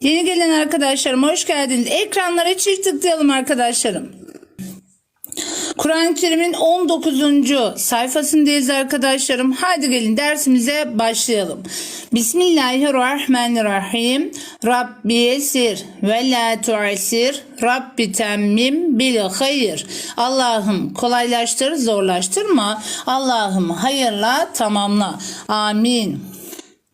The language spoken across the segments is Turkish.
Yeni gelen arkadaşlarım hoş geldiniz. Ekranlara çift tıklayalım arkadaşlarım. Kur'an-ı Kerim'in 19. sayfasındayız arkadaşlarım. Hadi gelin dersimize başlayalım. Bismillahirrahmanirrahim. Rabbi esir ve la tu'sir. Rabbi temmim bil hayır. Allah'ım kolaylaştır, zorlaştırma. Allah'ım hayırla tamamla. Amin.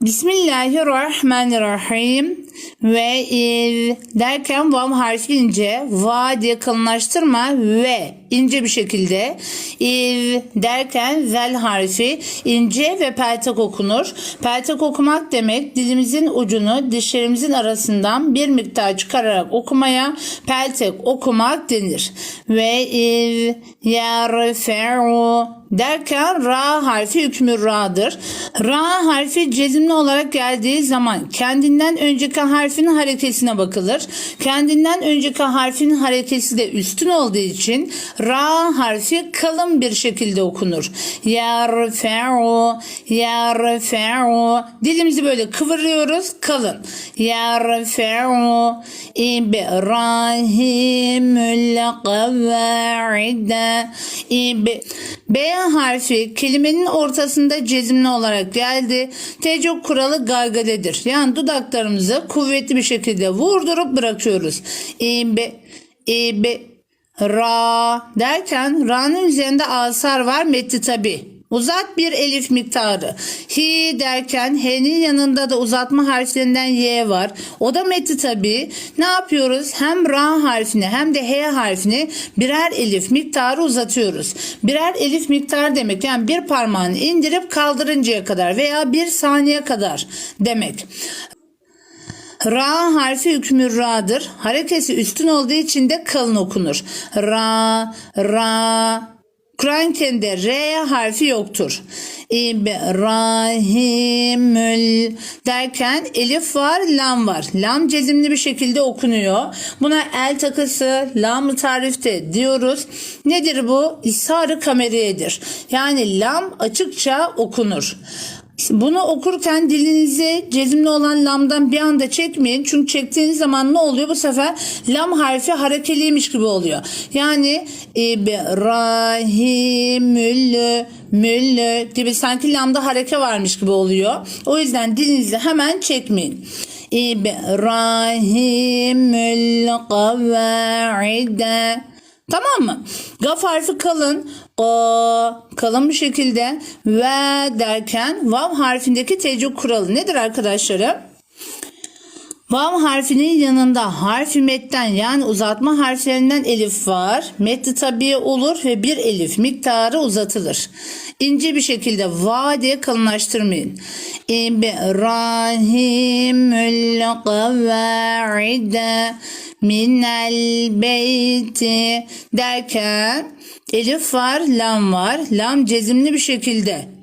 Bismillahirrahmanirrahim ve iz derken vav harfi ince va diye kalınlaştırma ve ince bir şekilde iz derken zel harfi ince ve peltek okunur. Peltek okumak demek dilimizin ucunu dişlerimizin arasından bir miktar çıkararak okumaya peltek okumak denir. Ve iz yerfe'u derken ra harfi hükmü ra'dır. Ra harfi cezimli olarak geldiği zaman kendinden önceki harfin harekesine bakılır. Kendinden önceki harfin harekesi de üstün olduğu için ra harfi kalın bir şekilde okunur. Yerfe'u yerfe'u dilimizi böyle kıvırıyoruz kalın. Yerfe'u İbrahimül kavvaide İb B harfi kelimenin ortasında cezimli olarak geldi. Tecok kuralı gargadedir. Yani dudaklarımızı kuvvetli bir şekilde vurdurup bırakıyoruz. İb, İb, Ra derken Ra'nın üzerinde asar var metni tabi. Uzat bir elif miktarı. Hi derken H'nin yanında da uzatma harflerinden Y var. O da metni tabi. Ne yapıyoruz? Hem Ra harfini hem de H harfini birer elif miktarı uzatıyoruz. Birer elif miktar demek yani bir parmağını indirip kaldırıncaya kadar veya bir saniye kadar demek. Ra harfi hükmü ra'dır. Harekesi üstün olduğu için de kalın okunur. Ra, ra. Kur'an kendi R harfi yoktur. İbrahimül derken elif var, lam var. Lam cezimli bir şekilde okunuyor. Buna el takısı, lam tarifte diyoruz. Nedir bu? İshar-ı kameriyedir. Yani lam açıkça okunur. Bunu okurken dilinizi cezimli olan lamdan bir anda çekmeyin. Çünkü çektiğiniz zaman ne oluyor? Bu sefer lam harfi harekeliymiş gibi oluyor. Yani İbrahimül müllü gibi sanki lamda hareke varmış gibi oluyor. O yüzden dilinizi hemen çekmeyin. İbrahimül kavvaide Tamam mı? Gaf harfi kalın. O kalın bir şekilde ve derken vav harfindeki tecrüb kuralı nedir arkadaşlarım? Vav harfinin yanında harfi metten yani uzatma harflerinden elif var. Metni tabi olur ve bir elif miktarı uzatılır. İnce bir şekilde va diye kalınlaştırmayın. İbrahimül kavvaide minel beyti derken elif var, lam var. Lam cezimli bir şekilde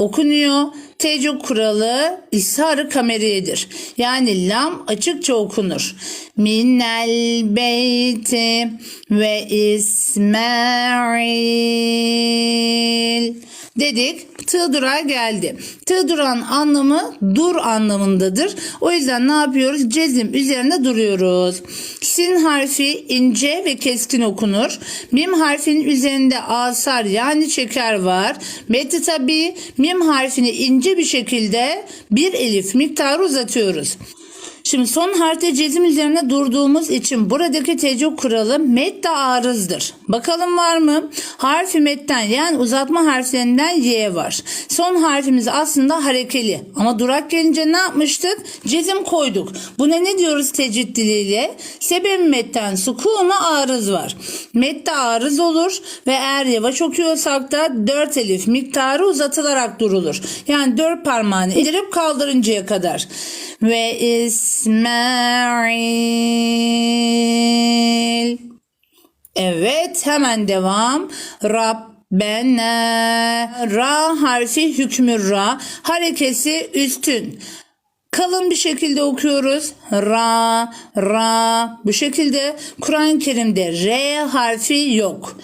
okunuyor. Tecrüb kuralı ishar kameriyedir. Yani lam açıkça okunur. Minel beyti ve İsmail dedik. Tığ geldi. Tığ anlamı dur anlamındadır. O yüzden ne yapıyoruz? Cezim üzerinde duruyoruz. Sin harfi ince ve keskin okunur. Mim harfinin üzerinde asar yani çeker var. Metni tabi mim harfini ince bir şekilde bir elif miktarı uzatıyoruz. Şimdi son harfte cezim üzerine durduğumuz için buradaki tecrüb kuralı mette arızdır. Bakalım var mı? Harfi metten yani uzatma harflerinden Y var. Son harfimiz aslında harekeli. Ama durak gelince ne yapmıştık? Cezim koyduk. Buna ne diyoruz tecrit diliyle? Sebep metten sukuna arız var. Mette arız olur ve eğer yavaş okuyorsak da 4 elif miktarı uzatılarak durulur. Yani 4 parmağını indirip kaldırıncaya kadar. Ve İsmail. Evet hemen devam. Rabbena. Ra harfi hükmü ra. Harekesi üstün. Kalın bir şekilde okuyoruz. Ra, ra. Bu şekilde Kur'an-ı Kerim'de R harfi yok.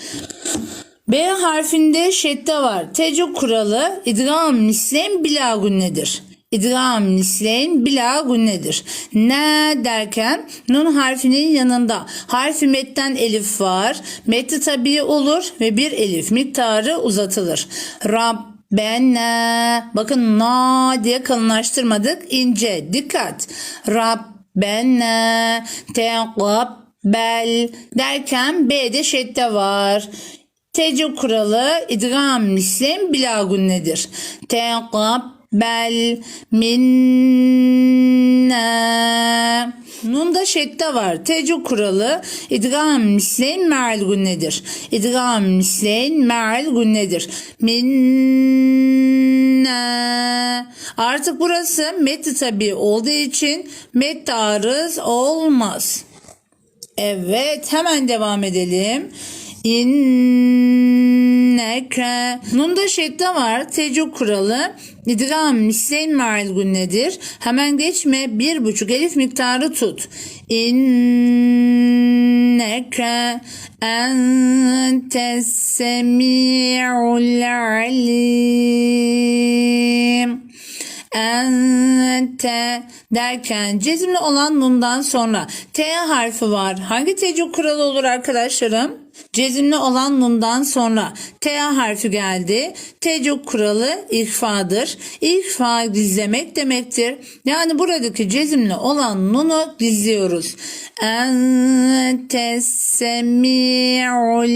B harfinde şedde var. Tecrüb kuralı idgam mislem bilagunnedir. İdgam misleyn bila gunnedir. Ne derken nun harfinin yanında harfi metten elif var. Metti tabii olur ve bir elif miktarı uzatılır. Rabbena bakın na diye kalınlaştırmadık ince dikkat. Rabbena teqabbel derken B'de şedde var. Tecrüb kuralı idgam mislim bila gunnedir. Teqabbel minna. Nunda şedde var. Tecrüb kuralı idgam misleyn me'al gunnedir. İdgam misleyn me'al gunnedir. Minna. Artık burası metti tabi olduğu için metti arız olmaz. Evet hemen devam edelim. İnneke. Nunda şekli var. Tecrüb kuralı. İdgam misleyn me'al gunnedir. Hemen geçme. Bir buçuk elif miktarı tut. İnneke entes semi'ul alim ente derken cezimli olan nundan sonra T harfi var. Hangi tecrüb kuralı olur arkadaşlarım? Cezimli olan nundan sonra T harfi geldi. Tecrüb kuralı ihfadır. İhfa gizlemek demektir. Yani buradaki cezimli olan nunu gizliyoruz. Ente semi'ul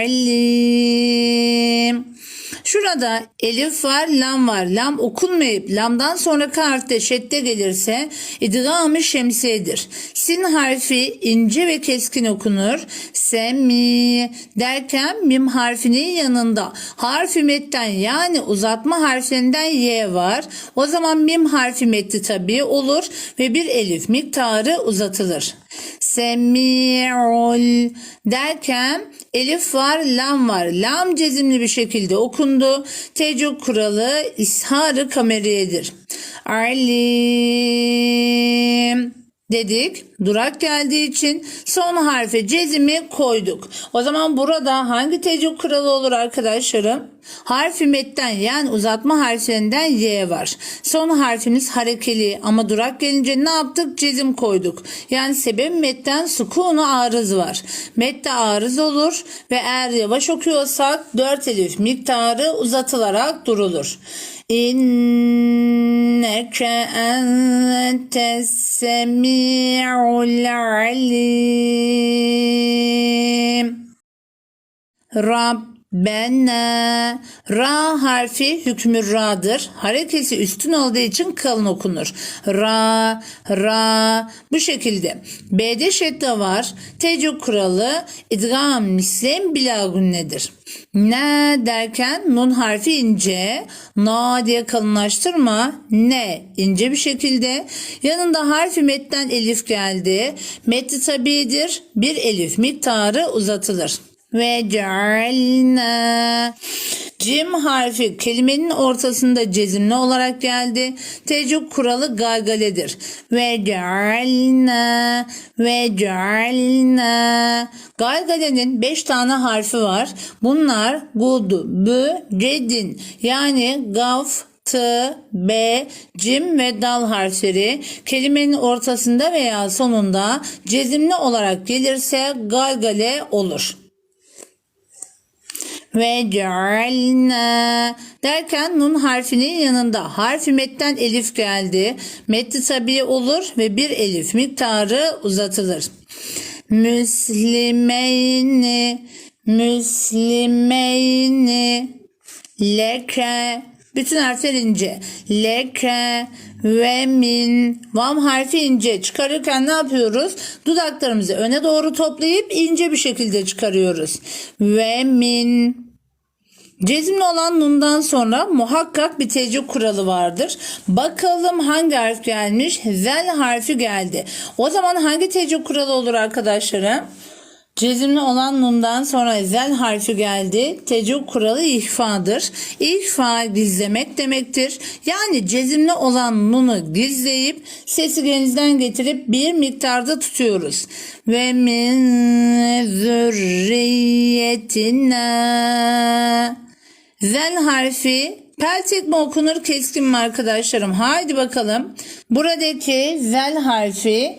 alim. Şurada elif var, lam var. Lam okunmayıp lamdan sonraki harfte şedde gelirse idgam-ı şemsiyedir. Sin harfi ince ve keskin okunur. Semi derken mim harfinin yanında harfi metten yani uzatma harflerinden y var. O zaman mim harfi metti tabi olur ve bir elif miktarı uzatılır. Semi'ul derken elif var, lam var. Lam cezimli bir şekilde okundu. Tecrüb kuralı isharı kameriyedir. Alim dedik. Durak geldiği için son harfe cezimi koyduk. O zaman burada hangi tecrüb kuralı olur arkadaşlarım? Harfi metten yani uzatma harflerinden y var. Son harfimiz harekeli ama durak gelince ne yaptık? Cezim koyduk. Yani sebep metten sukunu arız var. Mette arız olur ve eğer yavaş okuyorsak 4 elif miktarı uzatılarak durulur. İnneke entes semi'ul alim. Rabbena. Ra harfi hükmü ra'dır. Harekesi üstün olduğu için kalın okunur. Ra, ra. Bu şekilde. B'de şedde var. Tecrüb kuralı idgam mislem bila gunnedir. Ne derken nun harfi ince, na diye kalınlaştırma, ne ince bir şekilde. Yanında harfi metten elif geldi. Metti tabidir. Bir elif miktarı uzatılır. Ve cealna Cim harfi kelimenin ortasında cezimli olarak geldi. Tecrüb kuralı galgaledir. Ve cealna ve cealna Galgalenin 5 tane harfi var. Bunlar gudu, bü, cedin yani gaf, T, B, cim ve dal harfleri kelimenin ortasında veya sonunda cezimli olarak gelirse galgale olur ve cealna derken nun harfinin yanında harfi metten elif geldi. Metti tabi olur ve bir elif miktarı uzatılır. Müslimeyni Müslimeyni Leke bütün harfler ince. Leke ve min. Vam harfi ince. Çıkarırken ne yapıyoruz? Dudaklarımızı öne doğru toplayıp ince bir şekilde çıkarıyoruz. Ve min. Cezimli olan nundan sonra muhakkak bir tecrüb kuralı vardır. Bakalım hangi harf gelmiş? Zel harfi geldi. O zaman hangi tecrüb kuralı olur arkadaşlarım? Cezimli olan nundan sonra zel harfi geldi. Tecrüb kuralı ihfadır. İhfa gizlemek demektir. Yani cezimli olan nunu gizleyip sesi genizden getirip bir miktarda tutuyoruz. Ve min zürriyetina Zel harfi Peltek mi okunur keskin mi arkadaşlarım? Haydi bakalım. Buradaki zel harfi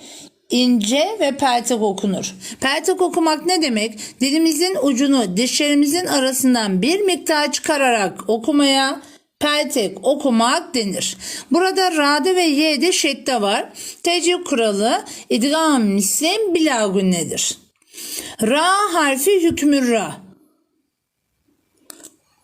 ince ve peltek okunur. Peltek okumak ne demek? Dilimizin ucunu dişlerimizin arasından bir miktar çıkararak okumaya peltek okumak denir. Burada ra'da ve y'de şedde var. Tecrüb kuralı idgam mislim bilagun nedir? Ra harfi hükmü ra.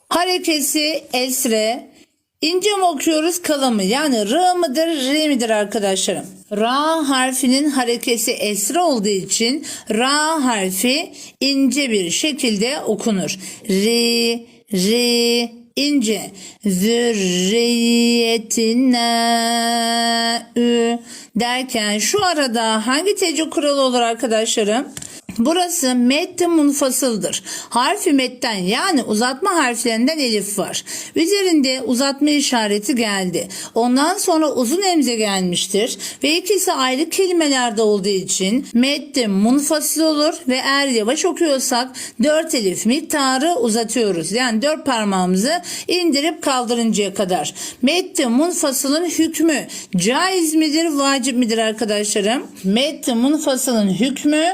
Harekesi esre. İnce mi okuyoruz kalın mı? Yani r mıdır r midir arkadaşlarım? Ra harfinin harekesi esre olduğu için ra harfi ince bir şekilde okunur. Ri, ri, ince. Zürriyetine ü derken şu arada hangi tecrübe kuralı olur arkadaşlarım? Burası metti munfasıldır. Harfi metten yani uzatma harflerinden elif var. Üzerinde uzatma işareti geldi. Ondan sonra uzun emze gelmiştir ve ikisi ayrı kelimelerde olduğu için metti munfasıl olur ve eğer yavaş okuyorsak 4 elif miktarı uzatıyoruz. Yani 4 parmağımızı indirip kaldırıncaya kadar. Metti munfasılın hükmü caiz midir vacip midir arkadaşlarım? Metti munfasılın hükmü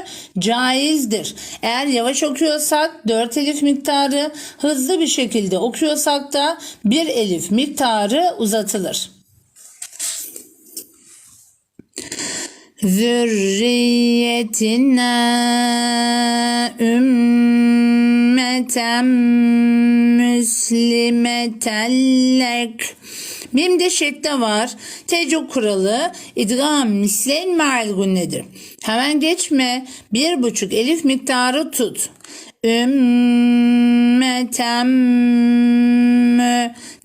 caizdir. Eğer yavaş okuyorsak 4 elif miktarı, hızlı bir şekilde okuyorsak da 1 elif miktarı uzatılır. Zürriyetine ümmeten müslimeten lek. Mimde şekte var. Tecrüb kuralı idgam misleyn meal gunnedir. Hemen geçme. Bir buçuk elif miktarı tut. Ümmeten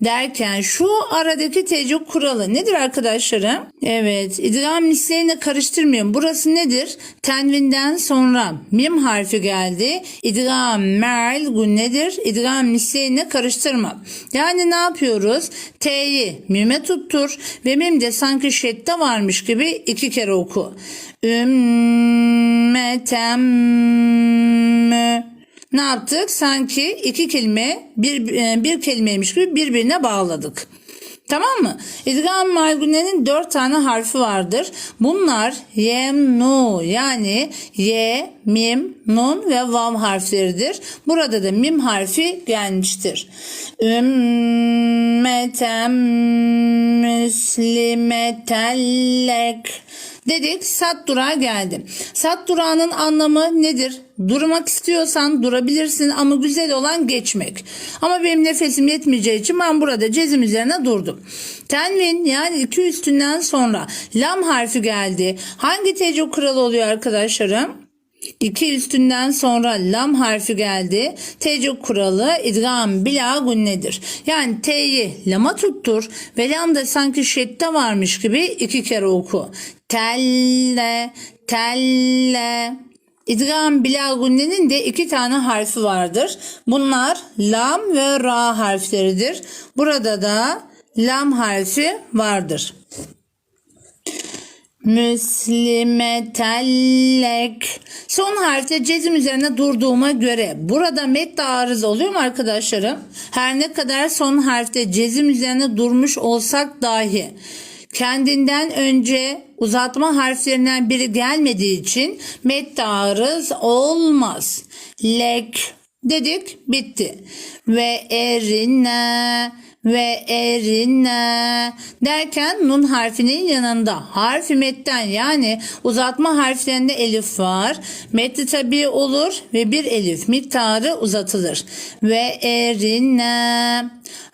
derken şu aradaki tecrüb kuralı nedir arkadaşlarım? Evet idgam misleyle karıştırmayın. Burası nedir? Tenvinden sonra mim harfi geldi. İdgam meal gunnedir. İdgam misleyle karıştırma. Yani ne yapıyoruz? T'yi mime tuttur ve mimde sanki şedde varmış gibi iki kere oku. Ümmeten mü ne yaptık? Sanki iki kelime bir, bir kelimeymiş gibi birbirine bağladık. Tamam mı? İdgam malgunenin dört tane harfi vardır. Bunlar yem, nu yani ye, mim, nun ve vav harfleridir. Burada da mim harfi gelmiştir. Ümmeten müslimetellek dedik sat durağa geldi. Sat durağının anlamı nedir? Durmak istiyorsan durabilirsin ama güzel olan geçmek. Ama benim nefesim yetmeyeceği için ben burada cezim üzerine durdum. Tenvin yani iki üstünden sonra lam harfi geldi. Hangi tecrübe kuralı oluyor arkadaşlarım? İki üstünden sonra lam harfi geldi. Tecrüb kuralı idgam bila gunnedir. Yani T'yi lama tuttur ve lam da sanki şedde varmış gibi iki kere oku. Telle, telle. İdgam bila gunnenin de iki tane harfi vardır. Bunlar lam ve ra harfleridir. Burada da lam harfi vardır. Müslimetellek. Son harfte cezim üzerine durduğuma göre burada met arız oluyor mu arkadaşlarım? Her ne kadar son harfte cezim üzerine durmuş olsak dahi kendinden önce uzatma harflerinden biri gelmediği için met arız olmaz. Lek dedik bitti. Ve erine ve erine derken nun harfinin yanında harfi metten yani uzatma harflerinde elif var. Metli tabi olur ve bir elif miktarı uzatılır. Ve erine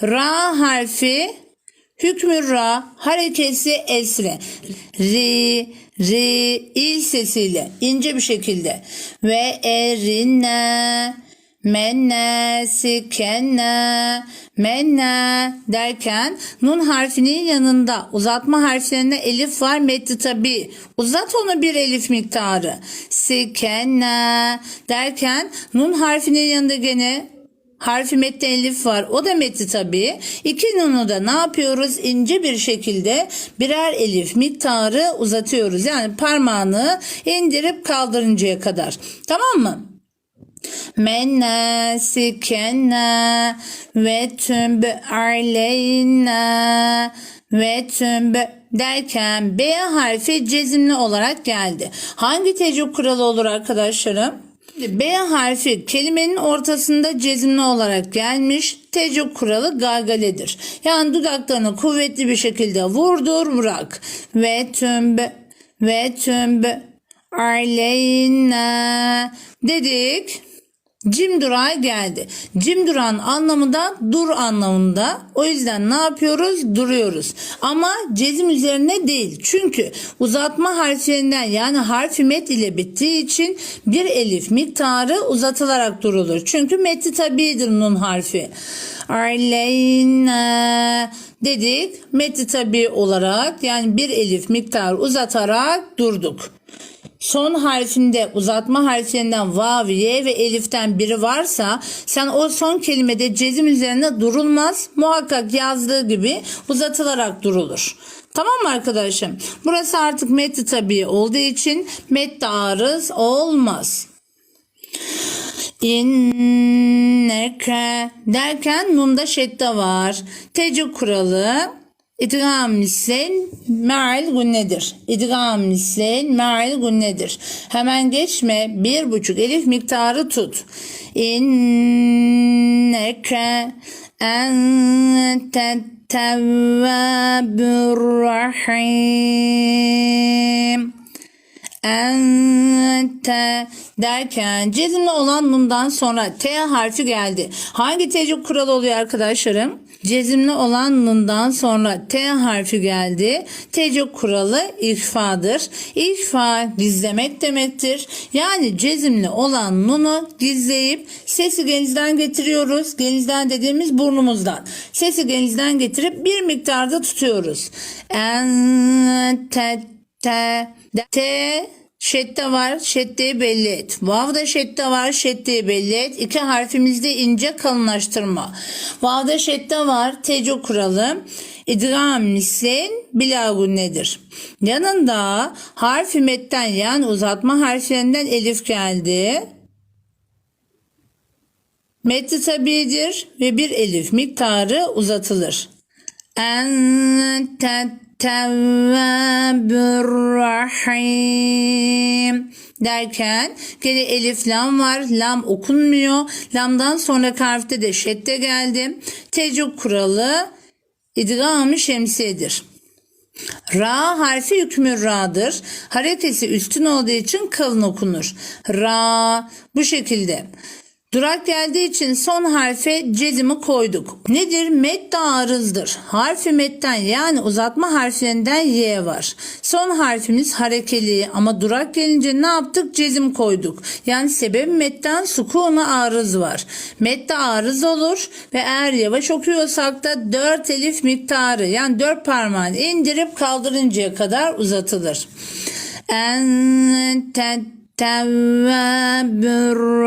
ra harfi hükmü ra harekesi esre. Ri ri il sesiyle ince bir şekilde ve erine menne sikenne menne derken nun harfinin yanında uzatma harflerinde elif var metli tabi uzat onu bir elif miktarı sikenne derken nun harfinin yanında gene harfi metni elif var. O da metni tabii. İki nunu da ne yapıyoruz? İnce bir şekilde birer elif miktarı uzatıyoruz. Yani parmağını indirip kaldırıncaya kadar. Tamam mı? Menasikena ve tüm aleyna ve tüm derken B harfi cezimli olarak geldi. Hangi tecrübe kuralı olur arkadaşlarım? B harfi kelimenin ortasında cezimli olarak gelmiş. Tecrübe kuralı gargaledir. Yani dudaklarını kuvvetli bir şekilde vurdur bırak. Ve tüm ve tüm aleyna dedik. Durağı geldi. Cim durağın anlamı da dur anlamında. O yüzden ne yapıyoruz? Duruyoruz. Ama cezim üzerine değil. Çünkü uzatma harflerinden yani harfi met ile bittiği için bir elif miktarı uzatılarak durulur. Çünkü meti tabidir nun harfi. Aleyna dedik. Meti tabi olarak yani bir elif miktar uzatarak durduk. Son harfinde uzatma harflerinden vav, ye ve eliften biri varsa sen o son kelimede cezim üzerine durulmaz. Muhakkak yazdığı gibi uzatılarak durulur. Tamam mı arkadaşım? Burası artık metni tabii olduğu için metni arız olmaz. İnneke derken nunda şedde var. Tecik kuralı İdgam mislen me'al gunnedir. İdgam mislen me'al gunnedir. Hemen geçme. Bir buçuk elif miktarı tut. İnneke ente tevvabur rahim. Ente derken cezimli olan nundan sonra T harfi geldi. Hangi tecrübe kuralı oluyor arkadaşlarım? Cezimli olan nundan sonra T harfi geldi. Tecrübe kuralı ihfadır. İhfa gizlemek demektir. Yani cezimli olan nunu gizleyip sesi genizden getiriyoruz. Genizden dediğimiz burnumuzdan. Sesi genizden getirip bir miktarda tutuyoruz. Ente te T şedde var. Şeddeyi belli et. Vav'da şedde var. Şeddeyi belli et. İki harfimizde ince kalınlaştırma. Vav'da şedde var. Teco kuralı. İdgam mislen bilagun nedir? Yanında harfi metten yani uzatma harflerinden elif geldi. Metni tabidir ve bir elif miktarı uzatılır. Ente tevvabur rahim derken gene elif lam var. Lam okunmuyor. Lamdan sonra harfte de şedde geldi. Tecrüb kuralı idgam-ı şemsiyedir. Ra harfi hükmü ra'dır. Harekesi üstün olduğu için kalın okunur. Ra bu şekilde. Durak geldiği için son harfe cezimi koyduk. Nedir? Mette arızdır. Harfi metten yani uzatma harflerinden y var. Son harfimiz harekeli ama durak gelince ne yaptık? Cezim koyduk. Yani sebebi metten sukuna arız var. Mette arız olur ve eğer yavaş okuyorsak da 4 elif miktarı yani 4 parmağını indirip kaldırıncaya kadar uzatılır. Ente التواب الرحيم